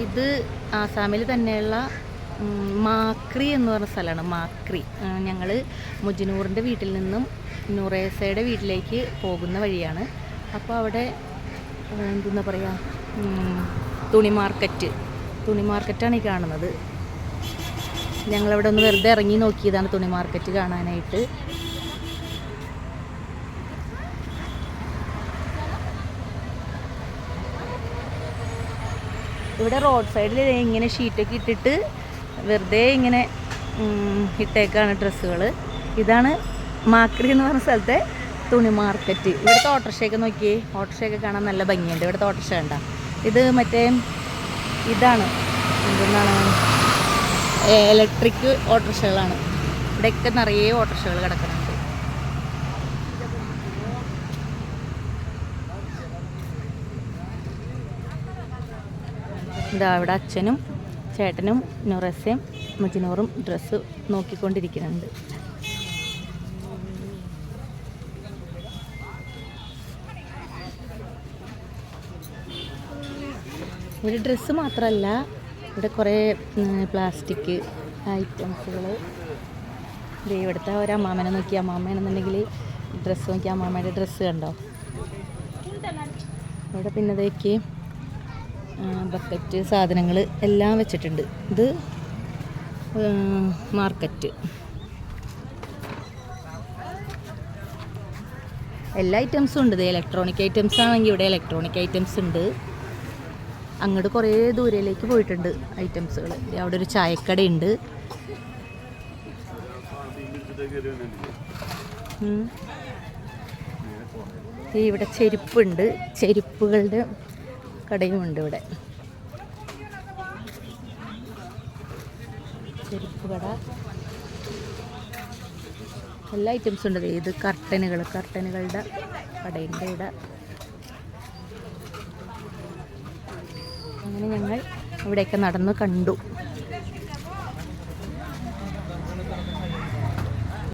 ഇത് ആസാമിൽ തന്നെയുള്ള മാക്രി എന്ന് പറഞ്ഞ സ്ഥലമാണ് മാക്രി. ഞങ്ങൾ മുജിനൂറിന്റെ വീട്ടിൽ നിന്നും നുറേസയുടെ വീട്ടിലേക്ക് പോകുന്ന വഴിയാണ്. അപ്പോൾ അവിടെ എന്താ എന്തെന്നാ പറയുക തുണി മാർക്കറ്റ് തുണി മാർക്കറ്റാണ് ഈ കാണുന്നത്. ഞങ്ങളവിടെ ഒന്ന് വെറുതെ ഇറങ്ങി നോക്കിയതാണ് തുണി മാർക്കറ്റ് കാണാനായിട്ട്. ഇവിടെ റോഡ് സൈഡിൽ ഇങ്ങനെ ഷീറ്റൊക്കെ ഇട്ടിട്ട് വെറുതെ ഇങ്ങനെ ഇട്ടേക്കാണ് ഡ്രസ്സുകൾ ഇതാണ് മാക്രി എന്ന് പറഞ്ഞ സ്ഥലത്തെ തുണി മാർക്കറ്റ്. ഇവിടുത്തെ ഓട്ടോറിക്ഷയൊക്കെ നോക്കിയേ ഓട്ടോറിക്ഷയൊക്കെ കാണാൻ നല്ല ഭംഗിയുണ്ട്. ഇവിടുത്തെ ഓട്ടോറിക്ഷ കണ്ട. ഇത് മറ്റേ ഇതാണ്. എന്തെന്നാണ്? ഇലക്ട്രിക് ഓട്ടോറിക്ഷകളാണ്. ഇവിടെയൊക്കെ നിറയെ ഓട്ടോറിക്ഷകൾ കിടക്കുന്നുണ്ട് ഇതാ അവിടെ അച്ഛനും ചേട്ടനും നുറസയും മജിനോറും ഡ്രസ്സ് നോക്കിക്കൊണ്ടിരിക്കുന്നുണ്ട്. ഒരു ഡ്രസ്സ് മാത്രമല്ല ഇവിടെ കുറേ പ്ലാസ്റ്റിക് ഐറ്റംസുകൾ ഇവിടുത്തെ ഒരു അമ്മാമനെ നോക്കി. അമ്മാമേനെന്നുണ്ടെങ്കിൽ ഡ്രസ്സ് നോക്കി. അമ്മാമ്മയുടെ ഡ്രസ്സ് കണ്ടോ? ഇവിടെ പിന്നെ ഇതേക്ക് ബക്കറ്റ് സാധനങ്ങൾ എല്ലാം വെച്ചിട്ടുണ്ട്. ഇത് മാർക്കറ്റ്. എല്ലാ ഐറ്റംസും ഉണ്ട്. ഇത് ഇലക്ട്രോണിക് ഐറ്റംസ് ആണെങ്കിൽ ഇവിടെ ഇലക്ട്രോണിക് ഐറ്റംസ് ഉണ്ട്. അങ്ങോട്ട് കുറേ ദൂരയിലേക്ക് പോയിട്ടുണ്ട് ഐറ്റംസുകൾ അവിടെ ഒരു ചായക്കടയുണ്ട്. ഇവിടെ ചെരുപ്പുണ്ട്. ചെരുപ്പുകളുടെ കടയുമുണ്ട് ഇവിടെ. ചെരുപ്പ് കട. എല്ലാ ഐറ്റംസും ഉണ്ട്. ഇത് കർട്ടനുകൾ കർട്ടനുകളുടെ കടയുണ്ട് ഇവിടെ അങ്ങനെ ഞങ്ങൾ ഇവിടെയൊക്കെ നടന്ന് കണ്ടു.